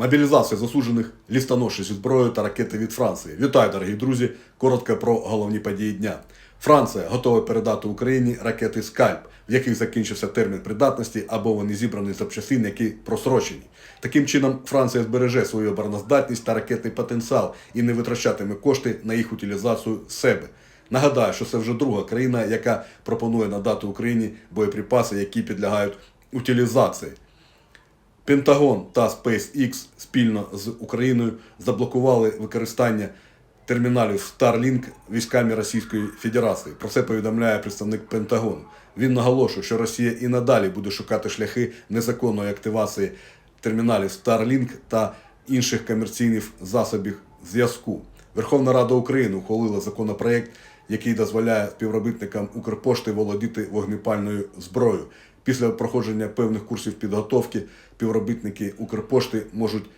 Мобілізація засуджених лістоноші зі зброєю та ракети від Франції. Вітаю, дорогі друзі! Коротко про головні події дня. Франція готова передати Україні ракети Скальп, в яких закінчився термін придатності або вони зібрані з запчастин, які просрочені. Таким чином, Франція збереже свою обороноздатність та ракетний потенціал і не витрачатиме кошти на їх утилізацію себе. Нагадаю, що це вже друга країна, яка пропонує надати Україні боєприпаси, які підлягають утилізації. Пентагон та SpaceX спільно з Україною заблокували використання терміналів Starlink військами Російської Федерації. Про це повідомляє представник Пентагону. Він наголошує, що Росія і надалі буде шукати шляхи незаконної активації терміналів Starlink та інших комерційних засобів зв'язку. Верховна Рада України ухвалила законопроект, який дозволяє співробітникам Укрпошти володіти вогнепальною зброєю. Після проходження певних курсів підготовки співробітники Укрпошти можуть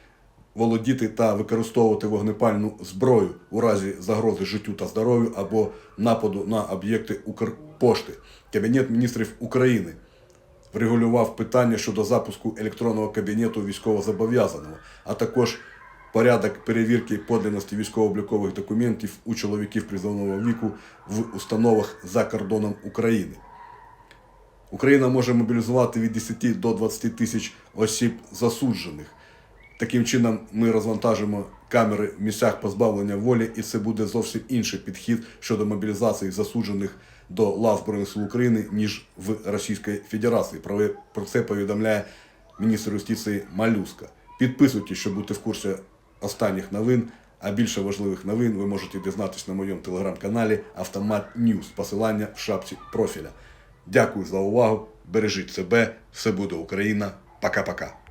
володіти та використовувати вогнепальну зброю у разі загрози життю та здоров'ю або нападу на об'єкти Укрпошти. Кабінет міністрів України врегулював питання щодо запуску електронного кабінету військовозобов'язаного, а також порядок перевірки подлинності військово-облікових документів у чоловіків призовного віку в установах за кордоном України. Україна може мобілізувати від 10 до 20 тисяч осіб засуджених. Таким чином, ми розвантажимо камери в місцях позбавлення волі, і це буде зовсім інший підхід щодо мобілізації засуджених до лав Збройних сил України, ніж в Російській Федерації. Про це повідомляє міністр юстиції Малюска. Підписуйтесь, щоб бути в курсі останніх новин. А більше важливих новин ви можете дізнатися на моєму телеграм-каналі Автомат Ньюс. Посилання в шапці профіля. Дякую за увагу. Бережіть себе. Все буде Україна. Пока-пока.